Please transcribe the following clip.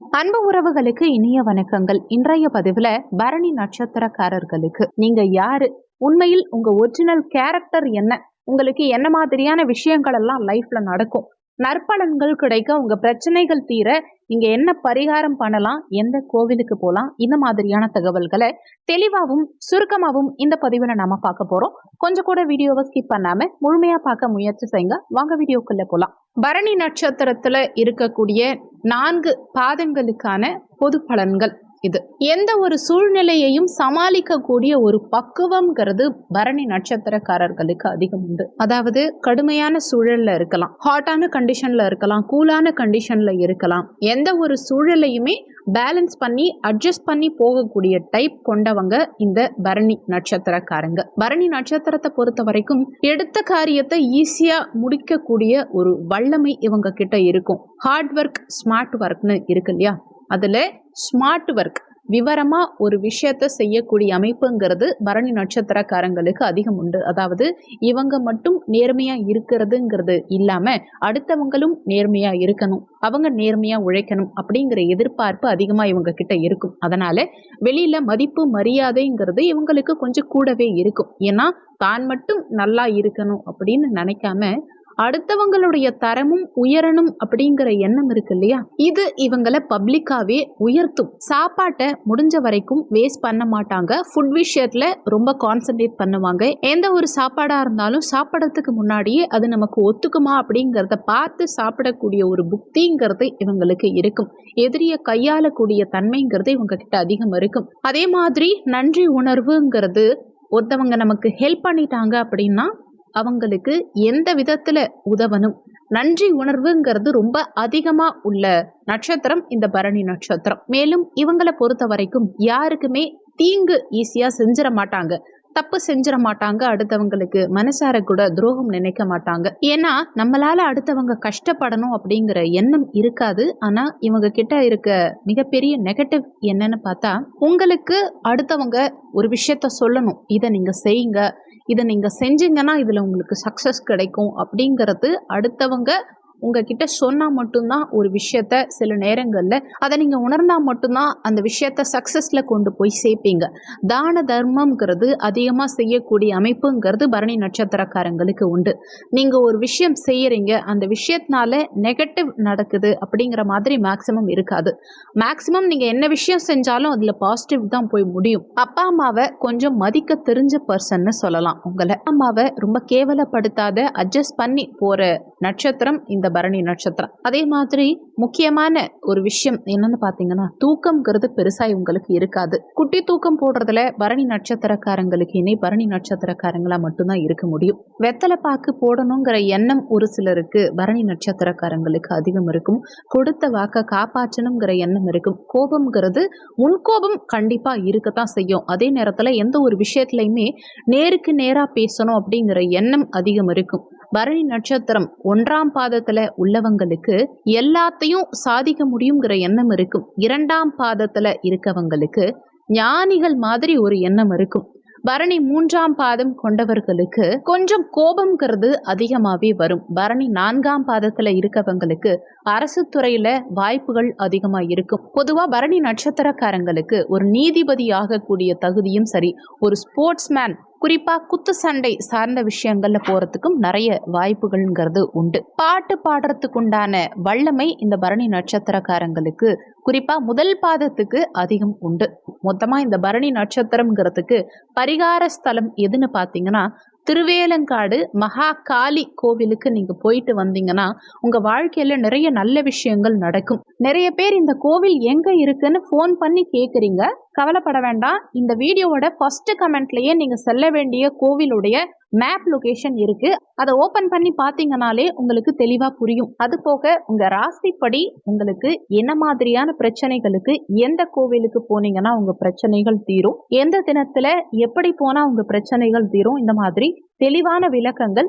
அன்பு உறவுகளுக்கு இனிய வணக்கங்கள். இன்றைய பதிவுல பரணி நட்சத்திரக்காரர்களுக்கு. நீங்க யாரு? உண்மையில் உங்க ஒரிஜினல் கேரக்டர் என்ன? உங்களுக்கு என்ன மாதிரியான விஷயங்கள் எல்லாம் லைஃப்ல நடக்கும்? நற்பலன்கள் கிடைக்க உங்க பிரச்சனைகள் தீர நீங்க என்ன பரிகாரம் பண்ணலாம் எந்த கோவிலுக்கு போலாம் இந்த மாதிரியான தகவல்களை தெளிவாகவும் சுருக்கமாகவும் இந்த பதிவுல நாம பார்க்க போறோம். கொஞ்சம் கூட வீடியோவை ஸ்கிப் பண்ணாம முழுமையா பார்க்க முயற்சி செய்யுங்க. வாங்க வீடியோக்குள்ள போலாம். பரணி நட்சத்திரத்துல இருக்கக்கூடிய நான்கு பாதங்களுக்கான பொது பலன்கள். இது. எந்த ஒரு சூழ்நிலையையும் சமாளிக்கக்கூடிய ஒரு பக்குவம்ங்கிறது பரணி நட்சத்திரக்காரர்களுக்கு அதிகம் உண்டு. அதாவது கடுமையான சூழல்ல இருக்கலாம். ஹாட்டான கண்டிஷன்ல இருக்கலாம். கூலான கண்டிஷன்ல இருக்கலாம். எந்த ஒரு சூழலையுமே பேலன்ஸ் பண்ணி அட்ஜஸ்ட் பண்ணி போகக்கூடிய டைப் கொண்டவங்க இந்த பரணி நட்சத்திரக்காரங்க. பரணி நட்சத்திரத்தை பொறுத்த வரைக்கும் எடுத்த காரியத்தை ஈஸியா முடிக்கக்கூடிய ஒரு வல்லமை இவங்க கிட்ட இருக்கும். ஹார்ட் ஒர்க் ஸ்மார்ட் ஒர்க்னு இருக்கு இல்லையா? அதில் ஸ்மார்ட் ஒர்க் விவரமாக ஒரு விஷயத்த செய்யக்கூடிய அமைப்புங்கிறது பரணி நட்சத்திரக்காரங்களுக்கு அதிகம் உண்டு. அதாவது இவங்க மட்டும் நேர்மையாக இருக்கிறதுங்கிறது இல்லாமல் அடுத்தவங்களும் நேர்மையாக இருக்கணும் அவங்க நேர்மையாக உழைக்கணும் அப்படிங்கிற எதிர்பார்ப்பு அதிகமாக இவங்க கிட்ட இருக்கும். அதனால் வெளியில் மதிப்பு மரியாதைங்கிறது இவங்களுக்கு கொஞ்சம் கூடவே இருக்கும். ஏன்னா தான் மட்டும் நல்லா இருக்கணும் அப்படின்னு நினைக்காம அடுத்தவங்களுடைய தரமும் உயரணும் அப்படிங்கிற எண்ணம் இருக்கு இல்லையா? இது இவங்களை பப்ளிக்காவே உயர்த்தும். சாப்பாட்டை முடிஞ்ச வரைக்கும் வேஸ்ட் பண்ண மாட்டாங்க. ஃபுட் விஷயத்துல ரொம்ப கான்சென்ட்ரேட் பண்ணுவாங்க. எந்த ஒரு சாப்பாடா இருந்தாலும் சாப்பிடறதுக்கு முன்னாடியே அது நமக்கு ஒத்துக்குமா அப்படிங்கிறத பார்த்து சாப்பிடக்கூடிய ஒரு புக்திங்கிறது இவங்களுக்கு இருக்கும். எதிரியை கையாளக்கூடிய தன்மைங்கிறது இவங்க கிட்ட அதிகம் இருக்கும். அதே மாதிரி நன்றி உணர்வுங்கிறது ஒருத்தவங்க நமக்கு ஹெல்ப் பண்ணிட்டாங்க அப்படின்னா அவங்களுக்கு எந்த விதத்தில் உதவணும்? நன்றி உணர்வுங்கிறது ரொம்ப அதிகமாக உள்ள நட்சத்திரம் இந்த பரணி நட்சத்திரம். மேலும் இவங்களை பொறுத்த வரைக்கும் யாருக்குமே தீங்கு ஈஸியாக செஞ்சிட மாட்டாங்க. தப்பு செஞ்சிட மாட்டாங்க. அடுத்தவங்களுக்கு மனசார கூட துரோகம் நினைக்க மாட்டாங்க. ஏன்னா நம்மளால அடுத்தவங்க கஷ்டப்படணும் அப்படிங்கிற எண்ணம் இருக்காது. ஆனா இவங்க கிட்ட இருக்க மிகப்பெரிய நெகட்டிவ் என்னன்னு பார்த்தா உங்களுக்கு அடுத்தவங்க ஒரு விஷயத்த சொல்லணும். இதை நீங்க செய்யுங்க. இதை நீங்கள் செஞ்சீங்கன்னா இதில் உங்களுக்கு சக்ஸஸ் கிடைக்கும் அப்படிங்கிறது அடுத்தவங்க உங்ககிட்ட சொன்னால் மட்டும்தான் ஒரு விஷயத்த சில நேரங்களில் அதை நீங்கள் உணர்ந்தால் மட்டும்தான் அந்த விஷயத்த சக்ஸஸில் கொண்டு போய் சேர்ப்பீங்க. தான தர்மம்ங்கிறது அதிகமாக செய்யக்கூடிய அமைப்புங்கிறது பரணி நட்சத்திரக்காரங்களுக்கு உண்டு. நீங்கள் ஒரு விஷயம் செய்கிறீங்க அந்த விஷயத்தினால நெகட்டிவ் நடக்குது அப்படிங்கிற மாதிரி மேக்ஸிமம் இருக்காது. மேக்ஸிமம் நீங்கள் என்ன விஷயம் செஞ்சாலும் அதில் பாசிட்டிவ் தான் போய் முடியும். அப்பா அம்மாவை கொஞ்சம் மதிக்க தெரிஞ்ச பர்சன்னு சொல்லலாம். உங்களை அம்மாவை ரொம்ப கேவலப்படுத்தாத அட்ஜஸ்ட் பண்ணி போகிற நட்சத்திரம் இந்த பரணி நட்சத்திரம். அதே மாதிரி முக்கியமான ஒரு விஷயம் என்னன்னு பார்த்தீங்கன்னா தூக்கம்ங்கிறது பெருசாக இவங்களுக்கு இருக்காது. குட்டி தூக்கம் போடுறதுல பரணி நட்சத்திரக்காரங்களுக்கு இனி பரணி நட்சத்திரக்காரங்களா மட்டும்தான் இருக்க முடியும். வெத்தலை பாக்கு போடணுங்கிற எண்ணம் ஒரு சிலருக்கு பரணி நட்சத்திரக்காரங்களுக்கு அதிகம் இருக்கும். கொடுத்த வாக்க காப்பாற்றணுங்கிற எண்ணம் இருக்கும். கோபம்ங்கிறது முன்கோபம் கண்டிப்பா இருக்கத்தான் செய்யும். அதே நேரத்துல எந்த ஒரு விஷயத்துலையுமே நேருக்கு நேரா பேசணும் அப்படிங்கிற எண்ணம் அதிகம் இருக்கும். பரணி நட்சத்திரம் ஒன்றாம் பாதத்துல உள்ளவங்களுக்கு எல்லாத்தையும் சாதிக்க முடியுங்கிற எண்ணம் இருக்கும். இரண்டாம் பாதத்துல இருக்கவங்களுக்கு ஞானிகள் மாதிரி ஒரு எண்ணம் இருக்கும். பரணி மூன்றாம் பாதம் கொண்டவர்களுக்கு கொஞ்சம் கோபம்ங்கிறது அதிகமாகவே வரும். பரணி நான்காம் பாதத்துல இருக்கவங்களுக்கு அரசு துறையில வாய்ப்புகள் அதிகமாக இருக்கும். பொதுவாக பரணி நட்சத்திரக்காரங்களுக்கு ஒரு நீதிபதி ஆகக்கூடிய தகுதியும் சரி ஒரு ஸ்போர்ட்ஸ்மேன் குறிப்பாக குத்து சண்டை சார்ந்த விஷயங்கள்ல போறதுக்கும் நிறைய வாய்ப்புகள்ங்கிறது உண்டு. பாட்டு பாடுறதுக்கு உண்டான வல்லமை இந்த பரணி நட்சத்திரக்காரங்களுக்கு குறிப்பாக முதல் பாதத்துக்கு அதிகம் உண்டு. மொத்தமாக இந்த பரணி நட்சத்திரம்ங்கிறதுக்கு பரிகார ஸ்தலம் எதுன்னு பார்த்தீங்கன்னா திருவேலங்காடு மகா காளி கோவிலுக்கு நீங்க போயிட்டு வந்தீங்கன்னா உங்க வாழ்க்கையில நிறைய நல்ல விஷயங்கள் நடக்கும். நிறைய பேர் இந்த கோவில் எங்க இருக்குன்னு ஃபோன் பண்ணி கேக்குறீங்க. கவலைப்பட வேண்டாம். இந்த வீடியோவோட ஃபர்ஸ்ட் கமெண்ட்லயே நீங்க செல்ல வேண்டிய கோவிலுடைய மேப் லொகேஷன் இருக்கு. அதை ஓபன் பண்ணி பாத்தீங்கனாலே உங்களுக்கு தெளிவா புரியும். அது போக உங்க ராசிப்படி உங்களுக்கு என்ன மாதிரியான பிரச்சனைகளுக்கு எந்த கோவிலுக்கு போனீங்கன்னா உங்க பிரச்சனைகள் தீரும். எந்த தினத்துல எப்படி போனா உங்க பிரச்சனைகள் தீரும். இந்த மாதிரி தெளிவான விளக்கங்கள்